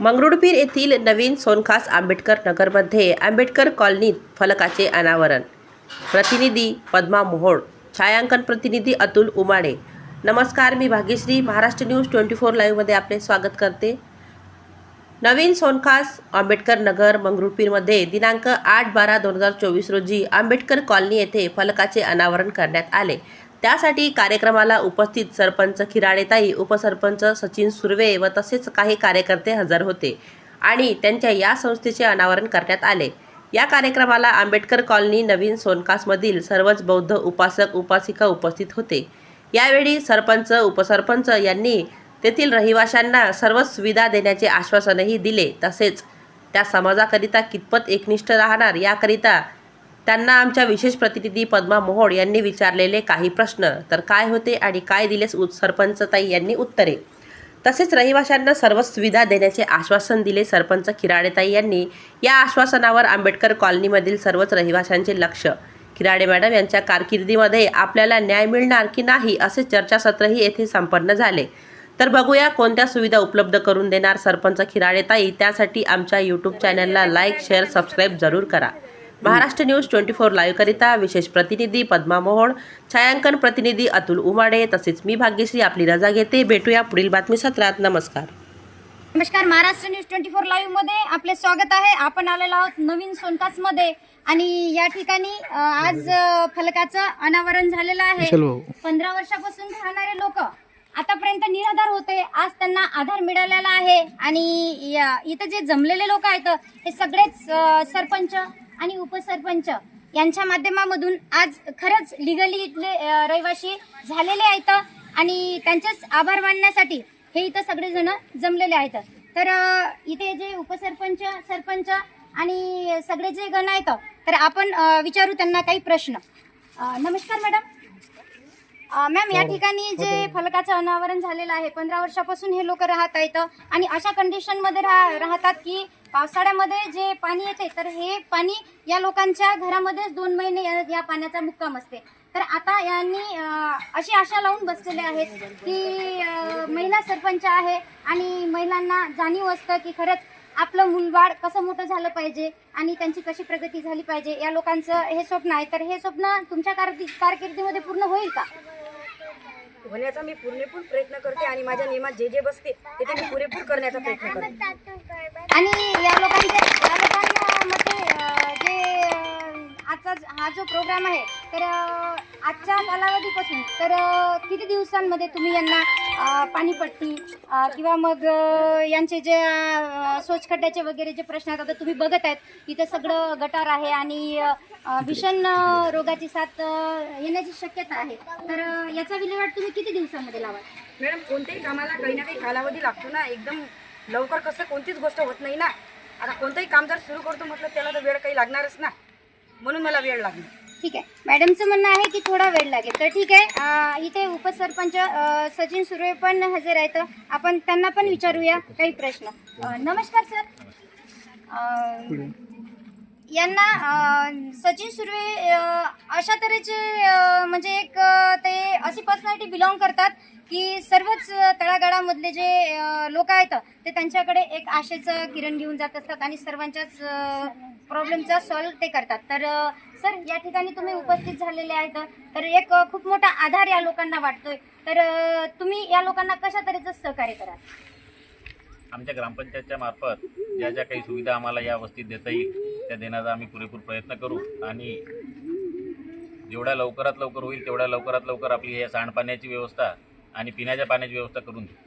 मंगरुळपीर येथील नवीन सोनखास आंबेडकर नगरमध्ये आंबेडकर कॉलनीत फलकाचे अनावरण. प्रतिनिधी पद्मा मोहोळ छायांकन प्रतिनिधी अतुल उमाडे. नमस्कार मी Bhagyashree. Maharashtra news twenty four लाईव्हमध्ये आपले स्वागत करते. नवीन सोनखास आंबेडकर नगर मंगरुळपीरमध्ये दिनांक आठ बारा दोन हजार चोवीस रोजी आंबेडकर कॉलनी येथे फलकाचे अनावरण करण्यात आले. त्यासाठी कार्यक्रमाला उपस्थित सरपंच खिराडेताई उपसरपंच सचिन सुर्वे व तसेच काही कार्यकर्ते हजर होते आणि त्यांच्या या संस्थेचे अनावरण करण्यात आले. या कार्यक्रमाला आंबेडकर कॉलनी नवीन सोनकासमधील सर्वच बौद्ध उपासक उपासिका उपस्थित होते. यावेळी सरपंच उपसरपंच यांनी तेथील रहिवाशांना सर्व सुविधा देण्याचे आश्वासनही दिले. तसेच त्या समाजाकरिता कितपत एकनिष्ठ राहणार याकरिता त्यांना आमच्या विशेष प्रतिनिधी पद्मा मोहोळ यांनी विचारलेले काही प्रश्न. तर काय होते आणि काय दिलेस उत- सरपंचताई यांनी उत्तरे? तसेच रहिवाशांना सर्व सुविधा देण्याचे आश्वासन दिले सरपंच खिराडेताई यांनी. या आश्वासनावर आंबेडकर कॉलनीमधील सर्वच रहिवाशांचे लक्ष. खिराडे मॅडम यांच्या कारकिर्दीमध्ये आपल्याला न्याय मिळणार की नाही असे चर्चासत्रही येथे संपन्न झाले. तर बघूया कोणत्या सुविधा उपलब्ध करून देणार सरपंच खिराडेताई त्यासाठी आमच्या यूट्यूब चॅनलला लाईक शेअर सबस्क्राईब जरूर करा. महाराष्ट्र न्यूज ट्वेंटी फोर लाईव्हकरिता विशेष प्रतिनिधी पद्मा मोहोळ छायांकन प्रतिनिधी अतुल उमाडे तसेच मी भाग्यश्री आपली रजा घेते. भेटूया पुढील बातमी सत्रात. नमस्कार. नमस्कार महाराष्ट्र न्यूज ट्वेंटी फोर लाईव्हमध्ये आपले स्वागत आहे. आपण आलेलो आहोत नवीन सोनकासमध्ये आणि या ठिकाणी अ, आज अ, फलकाचं अनावरण झालेलं आहे. पंधरा वर्षापासून राहणारे लोक आतापर्यंत निराधार होते. आज त्यांना आधार मिळालेला आहे आणि या- इथं जे जमलेले लोक आहेत हे सगळेच अ, सरपंच आणि उपसरपंच यांच्या माध्यमामधून आज खरंच लिगली इथले अ, रहिवासी झालेले आहेत आणि त्यांचेच आभार मानण्यासाठी हे इथं सगळेजण जमलेले आहेत. तर इथे जे उपसरपंच सरपंच आणि सगळे जे गण आहेत तर आपण विचारू त्यांना काही प्रश्न. नमस्कार मॅडम. मॅम या ठिकाणी जे फलकाचं अनावरण झालेलं आहे पंधरा वर्षापासून हे लोक राहत आहेत आणि अशा कंडिशनमध्ये राह राहतात की पावसाळ्यामध्ये जे पाणी येते तर हे पाणी या लोकांच्या घरामध्येच दोन महिने या या पाण्याचा मुक्काम असते. तर आता यांनी अशी आशा लावून बसलेले आहेत की महिला सरपंच आहे आणि महिलांना जाणीव असतं की खरंच आपलं मूलबाळ कसं मोठं झालं पाहिजे आणि त्यांची कशी प्रगती झाली पाहिजे या लोकांचं हे स्वप्न आहे. तर हे स्वप्न तुमच्या कारकी कारकिर्दीमध्ये पूर्ण होईल का? होण्याचा मी पुरेपूर प्रयत्न करते आणि माझ्या नियमात जे जे बसते ते मी पुरेपूर करण्याचा प्रयत्न करते आणि या लोकांच्या या लोकांमध्ये अं, जे अं, आजचा ज- हा जो प्रोग्राम आहे तर आजच्या कालावधीपासून तर किती दिवसांमध्ये तुम्ही यांना पाणीपट्टी किंवा मग यांचे जे स्वच्छखड्ड्याचे वगैरे जे प्रश्न आहेत आता तुम्ही बघत आहेत इथं सगळं गटार आहे आणि भीषण रोगाची साथ येण्याची शक्यता आहे. तर याचा विल्हेवाट तुम्ही किती दिवसांमध्ये लावाल? मॅडम कोणत्याही कामाला काही ना काही कालावधी लागतो ना एकदम लवकर कसं कोणतीच गोष्ट होत नाही ना. आता कोणतंही काम जर सुरू करतो म्हटलं त्याला तर वेळ काही लागणारच ना. म्हणून मला वेळ लागला. ठीक आहे. मॅडमचं म्हणणं आहे की थोडा वेळ लागेल. तर ठीक आहे. अं, इथे उपसरपंच अं, सचिन सुर्वे पण हजर आहेत. आपण त्यांना पण विचारूया. काही प्रश्न? अं, नमस्कार सर. अं, यांना अं, सचिन सुर्वे अं, अशा तऱ्हेचे अं, म्हणजे एक अं, ते अशी पर्सनॅलिटी बिलॉंग करतात की सर्वच तळागाळामधले जे लोक आहेत ते त्यांच्याकडे एक आशेचं किरण घेऊन जात असतात आणि सर्वांच्याच प्रॉब्लेमचा सॉल्व्ह ते करतात. तर सर या ठिकाणी तुम्ही उपस्थित झालेले आहेत. तर एक खूप मोठा आधार या लोकांना वाटतोय. तर तुम्ही या लोकांना कशा तऱ्हेचं सहकार्य कराल? आमच्या ग्रामपंचायतच्या मार्फत ज्या ज्या काही सुविधा आम्हाला या वस्तीत देता येईल त्या देण्याचा आम्ही पुरेपूर प्रयत्न करू. आणि जेवढ्या लवकरात लवकर होईल तेवढ्या लवकरात लवकर आपली या सांडपाण्याची व्यवस्था आणि पिण्याच्या पाण्याची व्यवस्था करून देऊ.